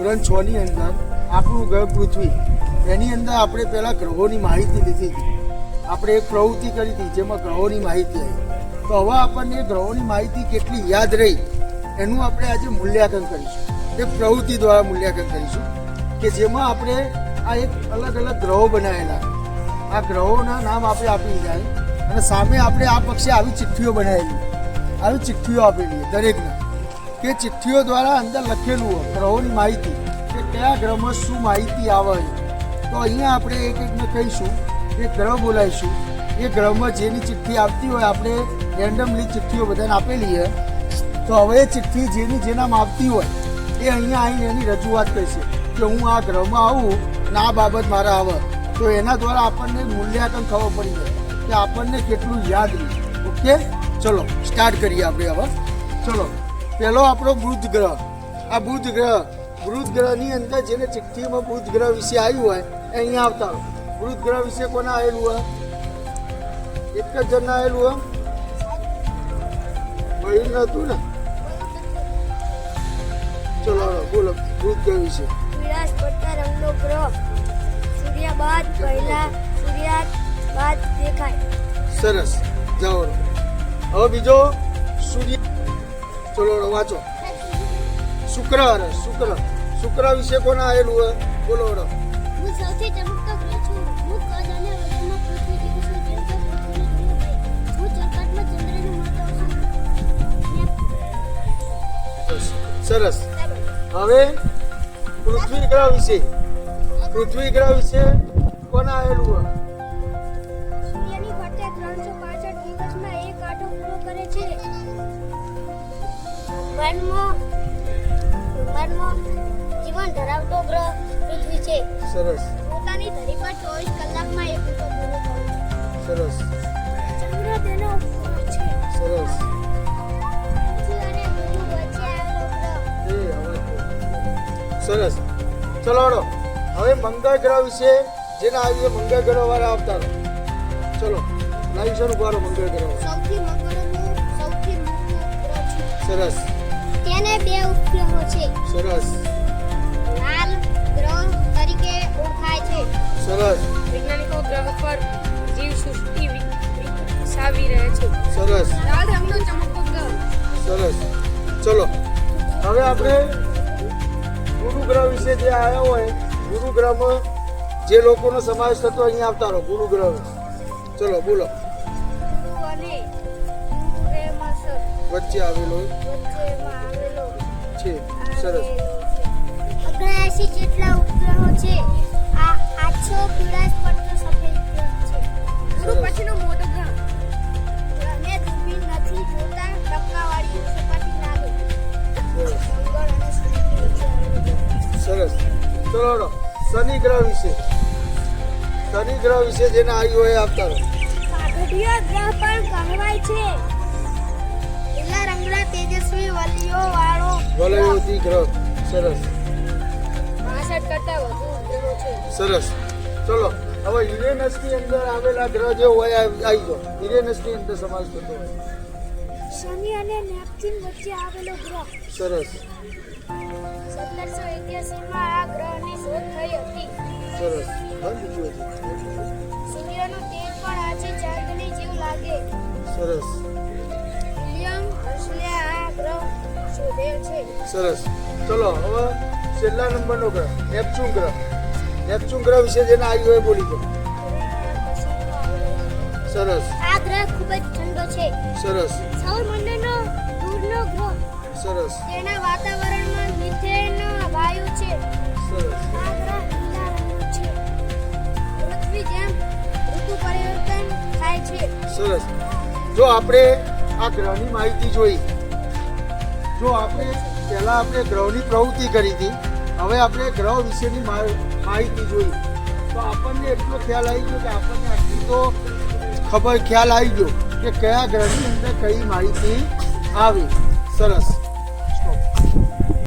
ધોરણ છ ની અંદર આપણું ગ્રહ પૃથ્વી. એની અંદર આપણે પહેલાં ગ્રહોની માહિતી લીધી હતી. આપણે એક પ્રવૃત્તિ કરી હતી જેમાં ગ્રહોની માહિતી આવી. તો હવે આપણને ગ્રહોની માહિતી કેટલી યાદ રહી, એનું આપણે આજે મૂલ્યાંકન કરીશું. એક પ્રવૃત્તિ દ્વારા મૂલ્યાંકન કરીશું કે જેમાં આપણે આ એક અલગ અલગ ગ્રહો બનાવેલા. આ ગ્રહોના નામ આપણે આપી જાય અને સામે આપણે આ પક્ષે આવી ચિઠ્ઠીઓ બનાવેલી. આવી ચિઠ્ઠીઓ આપેલી દરેકને. કે ચિઠ્ઠીઓ દ્વારા અંદર લખેલું હોય, ગ્રહોની માહિતી, કે કયા ગ્રહમાં શું માહિતી આવે છે. તો અહીંયા આપણે એક એકને કહીશું એ ગ્રહ બોલાવીશું. એ ગ્રહમાં જેની ચિઠ્ઠી આવતી હોય, આપણે રેન્ડમલી ચિઠ્ઠીઓ બધાને આપેલી છે. તો હવે એ ચિઠ્ઠી જેની જેનામાં આવતી હોય, એ અહીંયા આવીને એની રજૂઆત કરશે, કે હું આ ગ્રહમાં આવું, ના બાબત મારા આવે. તો એના દ્વારા આપણને મૂલ્યાંકન ખબર પડી જાય, કે આપણને કેટલું યાદ રહ્યું. ઓકે? ચલો સ્ટાર્ટ કરીએ આપણે હવે. ચલો. પહેલો આપણો બુધ ગ્રહ. આ બુધ ગ્રહ બુધ ગ્રહની અંદર જેને ચિઠ્ઠીમાં બુધ ગ્રહ વિશે આવ્યું હોય એ અહીંયા આવતા હોય. બુધ ગ્રહ વિશે કોને આવેલું હોય? એક જ જણ આવેલું હોય? મયુર નતું ને? ચલો બોલો બુધ ગ્રહ વિશે. વિલાસ પડતા રંગનો ગ્રહ. સૂર્ય બાદ પહેલા સૂર્યાસ્ત બાદ દેખાય. સરસ. જાઓ. હવે બીજો સૂર્ય ચલો વાંચો. શુક્ર અરે શુક્ર. શુક્ર વિશે કોને આવેલું હોય? બોલો અરે હું સૌથી ચમકતો ગ્રહ છું. હું કદ અને વજનમાં પૃથ્વી જેવું છું જેમ કે પૃથ્વીનો પ્રિય ભાઈ હું ચોકાટમાં ચંદ્રનું માતા છું સરસ. હવે પૃથ્વી ગ્રહ વિશે. પૃથ્વી ગ્રહ વિશે કોને આવેલું હોય? જીવન ધરાવતો ગ્રહ પૃથ્વી છે. સરસ. પોતાની ધરી પર ચોવીસ કલાકમાં એક આંટો પૂરો કરે સરસ. ચંદ્ર તેનો ઉપગ્રહ છે? સરસ. સરસ. ચલો હવે મંગળ ગ્રહ વિશે જેના આવીએ મંગળ ગ્રહ વાળા આવતા ચલો લાઈવ શરૂ કરો મંગળ ગ્રહ. સૌથી મંગળનું સરસ. તેને બે ઉપગ્રહો છે. સરસ. લાલ ગ્રહ તરીકે ઓળખાય છે. સરસ. વૈજ્ઞાનિકો ગ્રહ પર જીવ સૃષ્ટિ વિકસાવી રહ્યા છે. સરસ. લાલ રંગનો ચમકતો ગ્રહ સરસ. ચલો હવે આપણે ગુરુ ગ્રહ વિશે જે આવ્યા હોય ગુરુ ગ્રહમાં જે લોકોનો સમાવેશ થતો અહીંયા આવતા રહો ગુરુ ગ્રહ ચલો બોલો. અને વચ્ચે આવેલો આવેલો છે. સરસ. અગ્યાસી જેટલા ઉપગ્રહો છે. આ આછો પીળાશ પડતો સફેદ ગ્રહ છે. ગુરુ પછીનો મોટો ગ્રહ. ગ્રહને દૂરબીન નથી જોતા ટપકાવાળી સપાટી લાગે. સરસ. ચલો શનિ ગ્રહ વિશે. શનિ ગ્રહ વિશે જેના આવ્યું હોય એ આવતા રહો. કાગડિયો ગ્રહ પણ કહેવાય છે. વલયોથી ગ્રહ. સરસ. કરતા વધુ ગ્રહો છે. સરસ. ચલો હવે યુરેનસની અંદર આવેલા ગ્રહ જે હોય આવી ગયો યુરેનસની અંદર સમાજ થતો હોય. શનિ અને નેપ્ચ્યુન વચ્ચે આવેલો ગ્રહ. સરસ. સત્તરસો એક્યાસીમાં આ ગ્રહની શોધ થઈ હતી. સરસ. સૂર્યનું તેજ પણ આજે ચાંદની જેવું લાગે. સરસ. સરસ. ચલો હવે છેલ્લા નંબરનો ગ્રહ નેપચ્યુન ગ્રહ. નેપચ્યુન ગ્રહ વિશે જેને આવ્યું હોય બોલી દો સરસ. આ ગ્રહ ખૂબ જ ઠંડો છે. સરસ. સૌરમંડળનો દૂરનો ગ્રહ. સરસ. તેના વાતાવરણમાં મિથેન વાયુ છે. સરસ. આ ગ્રહ લીલા રંગનો છે. પૃથ્વી જેમ ઋતુ પરિવર્તન થાય છે. સરસ. જો આપણે આ ગ્રહની માહિતી જોઈ જો આપણે પહેલા આપણે ગ્રહની પ્રવૃત્તિ કરી હતી, હવે આપણે ગ્રહ વિશેની માહિતી જોઈ. તો આપણને એટલો ખ્યાલ આવી ગયો કે આપણને આટલી તો ખબર, ખ્યાલ આવી ગયો કે કયા ગ્રહની અંદર કઈ માહિતી આવી. સરસ.